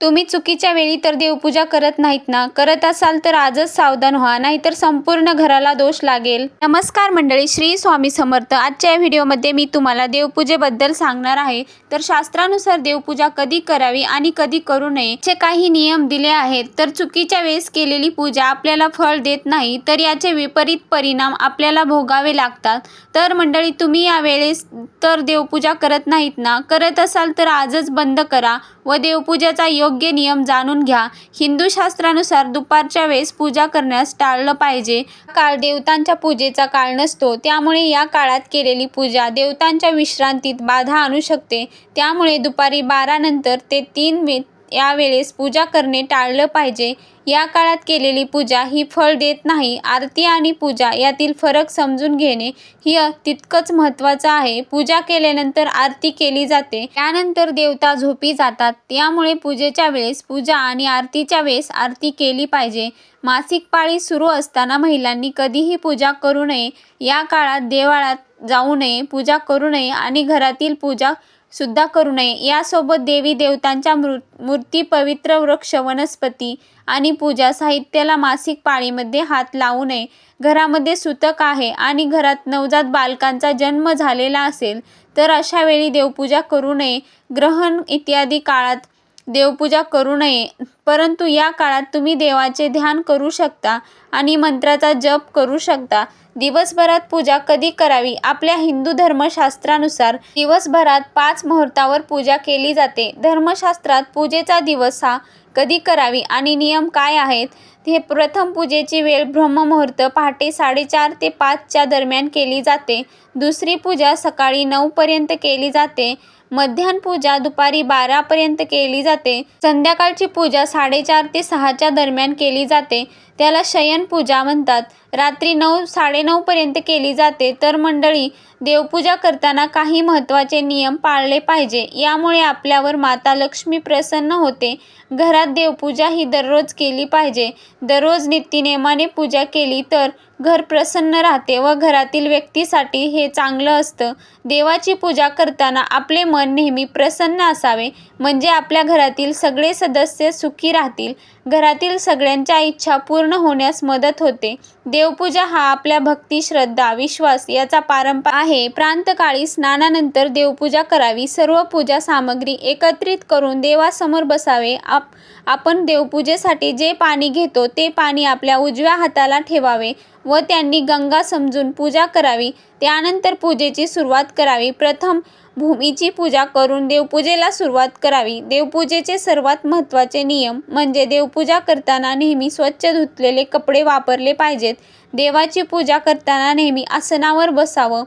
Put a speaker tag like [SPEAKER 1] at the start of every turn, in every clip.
[SPEAKER 1] तुम्ही चुकीच्या वेळी तर देवपूजा करत नाहीत ना. करत असाल तर आजच सावधान व्हा नाहीतर संपूर्ण घराला दोष लागेल. नमस्कार मंडळी श्री स्वामी समर्थ. आजच्या या व्हिडिओमध्ये मी तुम्हाला देवपूजेबद्दल सांगणार आहे. तर शास्त्रानुसार देवपूजा कधी करावी आणि कधी करू नये चे काही नियम दिले आहेत. तर चुकीच्या वेळेस केलेली पूजा आपल्याला फळ देत नाही तर याचे विपरीत परिणाम आपल्याला भोगावे लागतात. तर मंडळी तुम्ही या वेळेस तर देवपूजा करत नाहीत ना. करत असाल तर आजच बंद करा व देवपूजेचा योग्य नियम जाणून घ्या. हिंदू शास्त्रानुसार दुपारच्या वेळेस पूजा करण्यास टाळलं पाहिजे. काळ देवतांच्या पूजेचा काळ नसतो. त्यामुळे या काळात केलेली पूजा देवतांच्या विश्रांतीत बाधा आणू शकते. त्यामुळे दुपारी बारानंतर ते तीन वे या वेळेस पूजा करणे टाळलं पाहिजे. या काळात केलेली पूजा ही फळ देत नाही. आरती आणि पूजा यातील फरक समजून घेणे ही तितकंच महत्त्वाचं आहे. पूजा केल्यानंतर आरती केली जाते. त्यानंतर देवता झोपी जातात. त्यामुळे पूजेच्या वेळेस पूजा आणि आरतीच्या वेळेस आरती केली पाहिजे. मासिक पाळी सुरू असताना महिलांनी कधीही पूजा करू नये. या काळात देवाळात जाऊ नये पूजा करू नये आणि घरातील पूजा सुद्धा करू नये. यासोबत देवी देवतांच्या मृ मूर्ती पवित्र वृक्ष वनस्पती आणि पूजा साहित्याला मासिक पाळीमध्ये हात लावू नये. घरामध्ये सुतक आहे आणि घरात नवजात बालकांचा जन्म झालेला असेल तर अशा वेळी देवपूजा करू नये. ग्रहण इत्यादी काळात देवपूजा करू नये. परंतु या काळात तुम्ही देवाचे ध्यान करू शकता आणि मंत्राचा जप करू शकता. दिवसभरात पूजा कधी करावी? आपल्या हिंदू धर्मशास्त्रानुसार दिवसभरात पाच मुहूर्तावर पूजा केली जाते. धर्मशास्त्रात पूजेचा दिवस हा कधी करावी आणि नियम काय आहेत? हे प्रथम पूजेची वेळ ब्रह्ममुहूर्त पहाटे साडेचार ते पाचच्या दरम्यान केली जाते. दुसरी पूजा सकाळी नऊपर्यंत केली जाते. मध्यान्ह पूजा दुपारी बारापर्यंत केली जाते. संध्याकाळची पूजा साडेचार ते सहाच्या दरम्यान केली जाते. त्याला शयन पूजा म्हणतात. रात्री नऊ साडेनऊपर्यंत केली जाते. तर मंडळी देवपूजा करताना काही महत्त्वाचे नियम पाळले पाहिजे. यामुळे आपल्यावर माता लक्ष्मी प्रसन्न होते. घरात देवपूजा ही दररोज केली पाहिजे. दररोज नित्यनेमाने पूजा केली तर घर प्रसन्न राहते व घरातील व्यक्तीसाठी हे चांगलं असतं. देवाची पूजा करताना आपले मन नेहमी प्रसन्न असावे. म्हणजे आपल्या घरातील सगळे सदस्य सुखी राहतील. घरातील सगळ्यांच्या इच्छा पूर्ण होण्यास मदत होते. देवपूजा हा आपल्या भक्ती श्रद्धा विश्वास याचा पारंपा आहे. प्रांतकाळी स्नानानंतर देवपूजा करावी. सर्व पूजा सामग्री एकत्रित करून देवासमोर बसावे. आप आपण देवपूजेसाठी जे पाणी घेतो ते पाणी आपल्या उजव्या हाताला ठेवावे व त्यांनी गंगा समजून पूजा करावी. त्यानंतर पूजेची सुरुवात करावी. प्रथम भूमीची पूजा करून देवपूजेला सुरुवात करावी. देवपूजेचे सर्वात महत्त्वाचे नियम म्हणजे देवपूजा करताना नेहमी स्वच्छ धुतलेले कपडे वापरले पाहिजेत. देवाची पूजा करताना नेहमी आसनावर बसावं.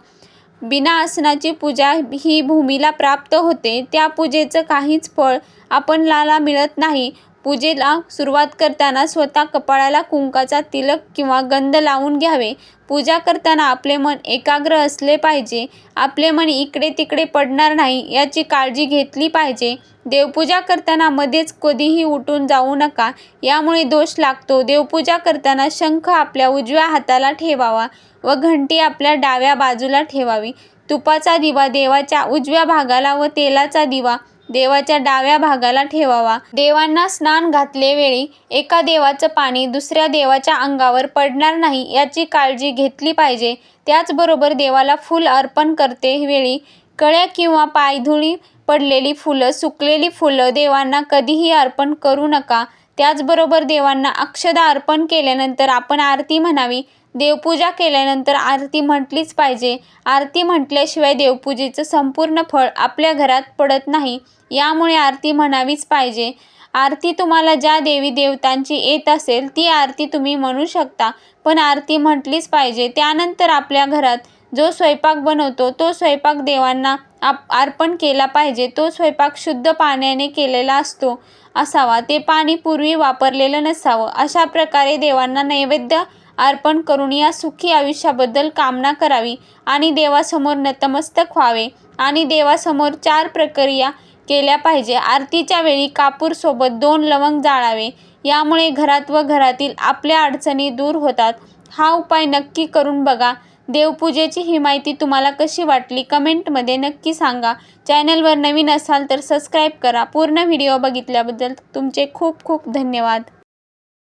[SPEAKER 1] बिना आसनाची पूजा ही भूमीला प्राप्त होते. त्या पूजेचं काहीच फळ आपणाला मिळत नाही. पूजेला सुरुवात करताना स्वतः कपाळाला कुंकाचा तिलक किंवा गंध लावून घ्यावे. पूजा करताना आपले मन एकाग्र असले पाहिजे. आपले मन इकडे तिकडे पडणार नाही याची काळजी घेतली पाहिजे. देवपूजा करताना मध्येच कधीही उठून जाऊ नका. यामुळे दोष लागतो. देवपूजा करताना शंख आपल्या उजव्या हाताला ठेवावा व घंटी आपल्या डाव्या बाजूला ठेवावी. तुपाचा दिवा देवाच्या उजव्या भागाला व तेलाचा दिवा देवाच्या डाव्या भागाला ठेवावा. देवांना स्नान घातले वेळी एका देवाचं पाणी दुसऱ्या देवाच्या अंगावर पडणार नाही याची काळजी घेतली पाहिजे. त्याचबरोबर देवाला फूल अर्पण करते वेळी कळ्या किंवा पायधुळी पडलेली फुलं सुकलेली फुलं देवांना कधीही अर्पण करू नका. त्याचबरोबर देवांना अक्षदा अर्पण केल्यानंतर आपण आरती म्हणावी. देवपूजा केल्यानंतर आरती म्हटलीच पाहिजे. आरती म्हटल्याशिवाय देवपूजेचं संपूर्ण फळ आपल्या घरात पडत नाही यामुळे आरती म्हणावीच पाहिजे. आरती तुम्हाला ज्या देवी देवतांची येत असेल ती आरती तुम्ही म्हणू शकता पण आरती म्हटलीच पाहिजे. त्यानंतर आपल्या घरात जो स्वयंपाक बनवतो तो स्वयंपाक देवांना आप अर्पण केला पाहिजे. तो स्वयंपाक शुद्ध पाण्याने केलेला असतो असावा. ते पाणी पूर्वी वापरलेलं नसावं. अशा प्रकारे देवांना नैवेद्य अर्पण करून या सुखी आयुष्याबद्दल कामना करावी आणि देवासमोर नतमस्तक व्हावे आणि देवासमोर चार प्रक्रिया केल्या पाहिजे. आरतीच्या वेळी कापूरसोबत दोन लवंग जाळावे. यामुळे घरात व घरातील आपल्या अडचणी दूर होतात. हा उपाय नक्की करून बघा. देवपूजेची ही माहिती तुम्हाला कशी वाटली कमेंटमध्ये नक्की सांगा. चॅनलवर नवीन असाल तर सबस्क्राईब करा. पूर्ण व्हिडिओ बघितल्याबद्दल तुमचे खूप खूप धन्यवाद.